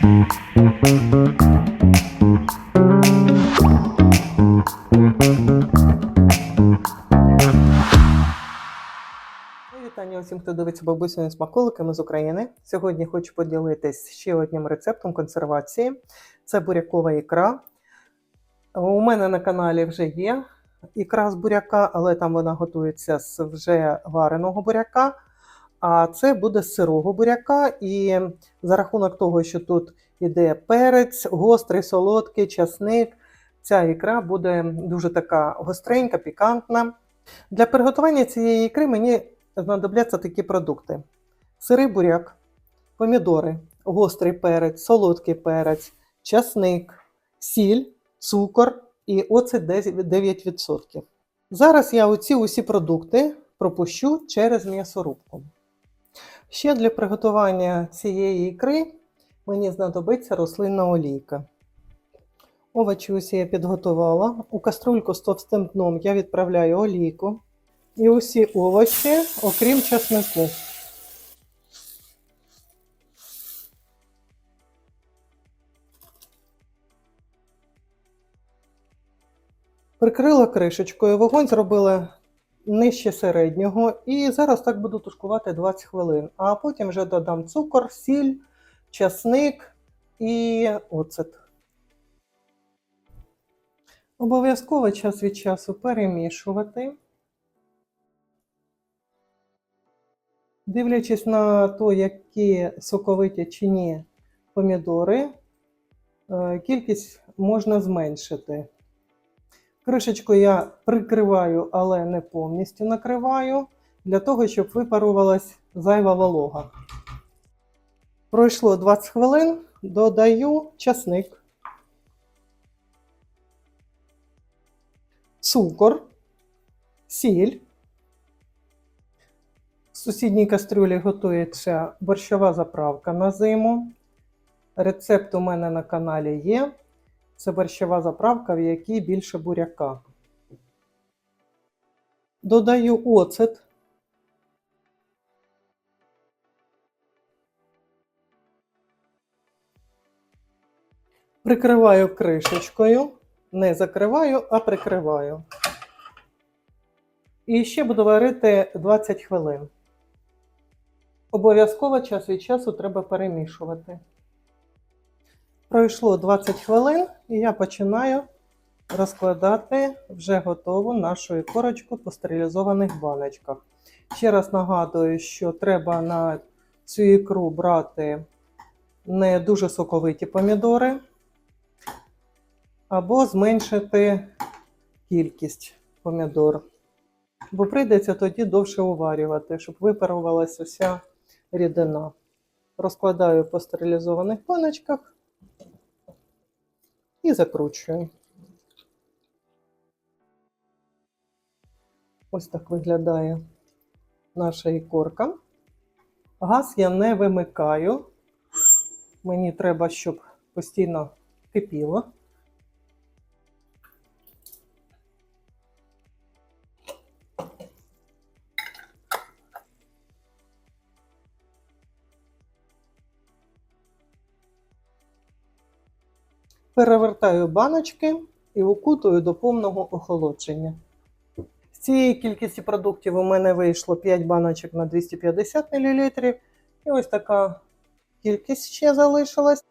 Вітання усім, хто дивиться бабусини смаколики. Ми з України. Сьогодні хочу поділитись ще одним рецептом консервації. Це бурякова ікра. У мене на каналі вже є ікра з буряка, але там вона готується з вже вареного буряка. А це буде сирого буряка. І за рахунок того, що тут іде перець, гострий, солодкий, часник, ця ікра буде дуже така гостренька, пікантна. Для приготування цієї ікри мені знадобляться такі продукти: сирий буряк, помідори, гострий перець, солодкий перець, часник, сіль, цукор і оцет 9%. Зараз я оці усі продукти пропущу через м'ясорубку. Ще для приготування цієї ікри мені знадобиться рослинна олійка. Овочі усі я підготувала. У каструльку з товстим дном я відправляю олійку. І усі овочі, окрім часнику. Прикрила кришечкою, вогонь зробила нижче середнього. І зараз так буду тушкувати 20 хвилин. А потім вже додам цукор, сіль, часник і оцет. Обов'язково час від часу перемішувати. Дивлячись на те, які соковиті чи ні помідори, е, кількість можна зменшити. Кришечку я прикриваю, але не повністю накриваю, для того, щоб випарувалась зайва волога. Пройшло 20 хвилин, додаю часник, цукор, сіль. В сусідній кастрюлі готується борщова заправка на зиму. Рецепт у мене на каналі є. Це борщова заправка, в якій більше буряка. Додаю оцет. Прикриваю кришечкою. Не закриваю, а прикриваю. І ще буду варити 20 хвилин. Обов'язково час від часу треба перемішувати. Пройшло 20 хвилин, і я починаю розкладати вже готову нашу корочку по стерилізованих баночках. Ще раз нагадую, що треба на цю ікру брати не дуже соковиті помідори, або зменшити кількість помідор. Бо прийдеться тоді довше уварювати, щоб випарувалася вся рідина. Розкладаю по стерилізованих баночках і закручую. Ось так виглядає наша ікорка. Газ я не вимикаю. Мені треба, щоб постійно кипіло. Перевертаю баночки і укутую до повного охолодження. З цієї кількості продуктів у мене вийшло 5 баночок на 250 мл. І ось така кількість ще залишилась.